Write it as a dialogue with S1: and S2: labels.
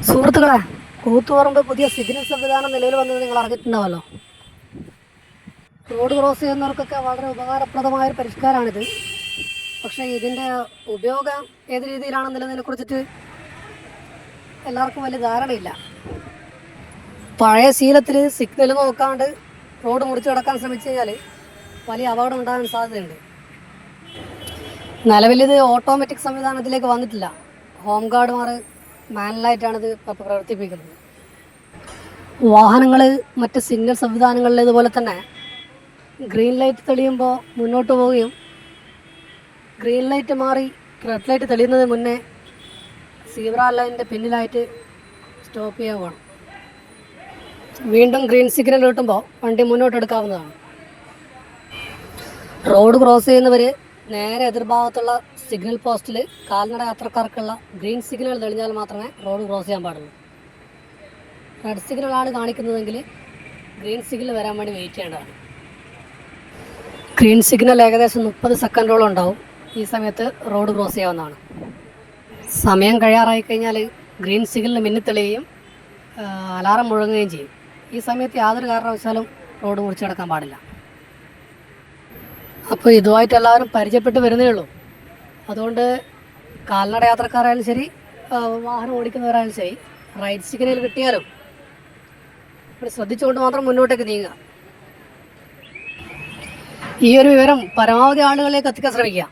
S1: സുഹൃത്തുക്കളെ കൂത്തുപറമ്പ് പുതിയ സിഗ്നൽ സംവിധാനം നിലവിൽ വന്നത് നിങ്ങൾ അറിഞ്ഞിട്ടുണ്ടാവല്ലോ. റോഡ് ക്രോസ് ചെയ്യുന്നവർക്കൊക്കെ വളരെ ഉപകാരപ്രദമായ ഒരു പരിഷ്കാരമാണിത്. പക്ഷേ ഇതിന്റെ ഉപയോഗം ഏത് രീതിയിലാണെന്നുള്ളതിനെ കുറിച്ചിട്ട് എല്ലാവർക്കും വലിയ ധാരണയില്ല. പഴയ ശീലത്തിൽ സിഗ്നൽ നോക്കാണ്ട് റോഡ് മുറിച്ച് കിടക്കാൻ ശ്രമിച്ചു കഴിഞ്ഞാൽ വലിയ അപകടം ഉണ്ടാകാൻ സാധ്യതയുണ്ട്. നിലവിലിത് ഓട്ടോമാറ്റിക് സംവിധാനത്തിലേക്ക് വന്നിട്ടില്ല. ഹോം ഗാർഡുമാർ മാനുവലായിട്ടാണ് ഇത് ഇപ്പോൾ പ്രവർത്തിപ്പിക്കുന്നത്. വാഹനങ്ങൾ മറ്റ് സിഗ്നൽ സംവിധാനങ്ങളിലേതുപോലെ തന്നെ ഗ്രീൻ ലൈറ്റ് തെളിയുമ്പോൾ മുന്നോട്ട് പോവുകയും ഗ്രീൻ ലൈറ്റ് മാറി റെഡ് ലൈറ്റ് തെളിയുന്നതിന് മുന്നേ സീബ്ര ലൈനിന്റെ പിന്നിലായിട്ട് സ്റ്റോപ്പ് ചെയ്യാൻ വേണം വീണ്ടും ഗ്രീൻ സിഗ്നൽ കിട്ടുമ്പോൾ വണ്ടി മുന്നോട്ട് എടുക്കാവുന്നതാണ്. റോഡ് ക്രോസ് ചെയ്യുന്നവർ നേരെ എതിർഭാഗത്തുള്ള സിഗ്നൽ പോസ്റ്റിൽ കാൽനട യാത്രക്കാർക്കുള്ള ഗ്രീൻ സിഗ്നൽ തെളിഞ്ഞാൽ മാത്രമേ റോഡ് ക്രോസ് ചെയ്യാൻ പാടുള്ളൂ. റെഡ് സിഗ്നലാണ് കാണിക്കുന്നതെങ്കിൽ ഗ്രീൻ സിഗ്നൽ വരാൻ വേണ്ടി വെയിറ്റ് ചെയ്യേണ്ടതാണ്. ഗ്രീൻ സിഗ്നൽ ഏകദേശം മുപ്പത് സെക്കൻഡോളം ഉണ്ടാവും. ഈ സമയത്ത് റോഡ് ക്രോസ് ചെയ്യാവുന്നതാണ്. സമയം കഴിയാറായി കഴിഞ്ഞാൽ ഗ്രീൻ സിഗ്നൽ മിന്നിത്തെളിയുകയും അലാറം മുഴങ്ങുകയും ചെയ്യും. ഈ സമയത്ത് യാതൊരു കാരണവശാലും റോഡ് മുറിച്ചു കിടക്കാൻ പാടില്ല. അപ്പോൾ ഇതുമായിട്ട് എല്ലാവരും പരിചയപ്പെട്ട് വരുന്നേ ഉള്ളൂ. അതുകൊണ്ട് കാൽനട യാത്രക്കാരായാലും ശരി വാഹനം ഓടിക്കുന്നവരായാലും ശരി റൈറ്റ് സിഗ്നൽ കിട്ടിയാലും ശ്രദ്ധിച്ചുകൊണ്ട് മാത്രം മുന്നോട്ടേക്ക് നീങ്ങുക. ഈ ഒരു വിവരം പരമാവധി ആളുകളിലേക്ക് എത്തിക്കാൻ ശ്രമിക്കുക.